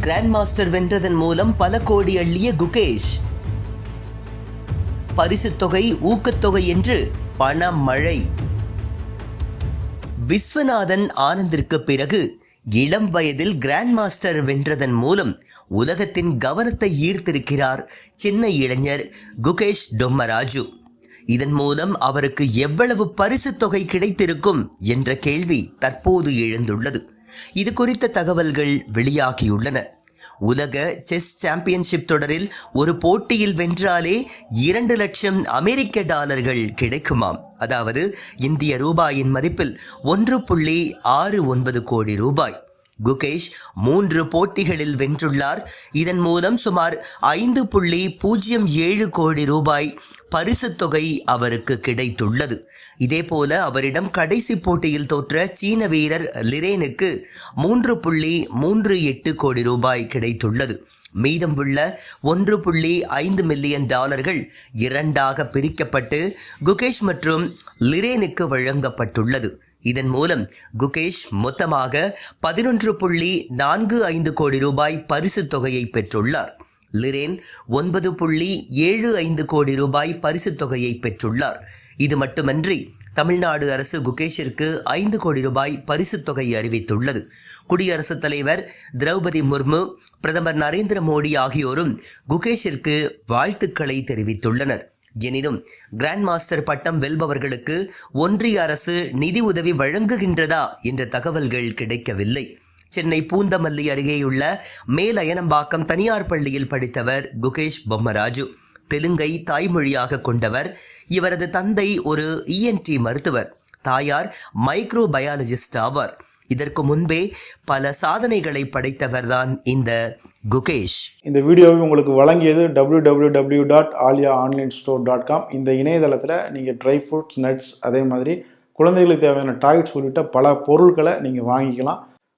Grand master வென்றதன் மூலம் பல கோடி அள்ளிய குகேஷ். பரிசுத் தொகை ஊக்கத்தொகை என்று பண மழை விஸ்வநாதன் ஆனந்திற்கு பிறகு இளம் வயதில் கிராண்ட் மாஸ்டர் வென்றதன் மூலம் உலகத்தின் கவனத்தை ஈர்த்திருக்கிறார் சின்ன இளைஞர் குகேஷ் டொம்மராஜு. இதன் மூலம் அவருக்கு எவ்வளவு பரிசுத் தொகை கிடைத்திருக்கும் என்ற கேள்வி தற்போது எழுந்துள்ளது. இது குறித்த தகவல்கள் வெளியாகியுள்ளன. உலக செஸ் சாம்பியன்ஷிப் தொடரில் ஒரு போட்டியில் வென்றாலே இரண்டு லட்சம் அமெரிக்க டாலர்கள் கிடைக்குமாம். அதாவது இந்திய ரூபாயின் மதிப்பில் ஒன்று புள்ளி ஆறு ஒன்பது கோடி ரூபாய். குகேஷ் மூன்று போட்டிகளில் வென்றுள்ளார். இதன் மூலம் சுமார் ஐந்து புள்ளி பூஜ்ஜியம் ஏழு கோடி ரூபாய் பரிசுத் தொகை அவருக்கு கிடைத்துள்ளது. இதேபோல அவரிடம் கடைசி போட்டியில் தோற்ற சீன வீரர் லிரேனுக்கு மூன்று புள்ளி மூன்று எட்டு கோடி ரூபாய் கிடைத்துள்ளது. மீதம் உள்ள ஒன்று புள்ளி ஐந்து மில்லியன் டாலர்கள் இரண்டாக பிரிக்கப்பட்டு குகேஷ் மற்றும் லிரேனுக்கு வழங்கப்பட்டுள்ளது. இதன் மூலம் குகேஷ் மொத்தமாக பதினொன்று புள்ளி நான்கு ஐந்து கோடி ரூபாய் பரிசுத் தொகையை பெற்றுள்ளார். லிரேன் ஒன்பது புள்ளி ஏழு ஐந்து கோடி ரூபாய் பரிசுத் தொகையை பெற்றுள்ளார். இது மட்டுமன்றி தமிழ்நாடு அரசு குகேஷிற்கு ஐந்து கோடி ரூபாய் பரிசுத் தொகை அறிவித்துள்ளது. குடியரசுத் தலைவர் திரௌபதி முர்மு பிரதமர் நரேந்திர மோடி ஆகியோரும் குகேஷிற்கு வாழ்த்துக்களை தெரிவித்துள்ளனர். எனினும் கிராண்ட் மாஸ்டர் பட்டம் வெல்பவர்களுக்கு ஒன்றிய அரசு நிதி உதவி வழங்குகின்றதா என்ற தகவல்கள் கிடைக்கவில்லை. சென்னை பூந்தமல்லி அருகேயுள்ள மேலயனம்பாக்கம் தனியார் பள்ளியில் படித்தவர் குகேஷ் பொம்மராஜு. தெலுங்கை தாய்மொழியாக கொண்டவர். இவரது தந்தை ஒரு இஎன்டி மருத்துவர். தாயார் மைக்ரோ பயாலஜிஸ்ட் ஆவார். இதற்கு முன்பே பல சாதனைகளை படைத்தவர்தான் இந்த குகேஷ். இந்த வீடியோவை உங்களுக்கு வழங்கியது www.alia dot Alia online store dot com இந்த இணையதளத்தில் நீங்கள் ட்ரை ஃப்ரூட்ஸ் நட்ஸ் அதே மாதிரி குழந்தைகளுக்கு தேவையான டாய்ஸ் உள்ளிட்ட பல பொருட்களை நீங்கள் வாங்கிக்கலாம்.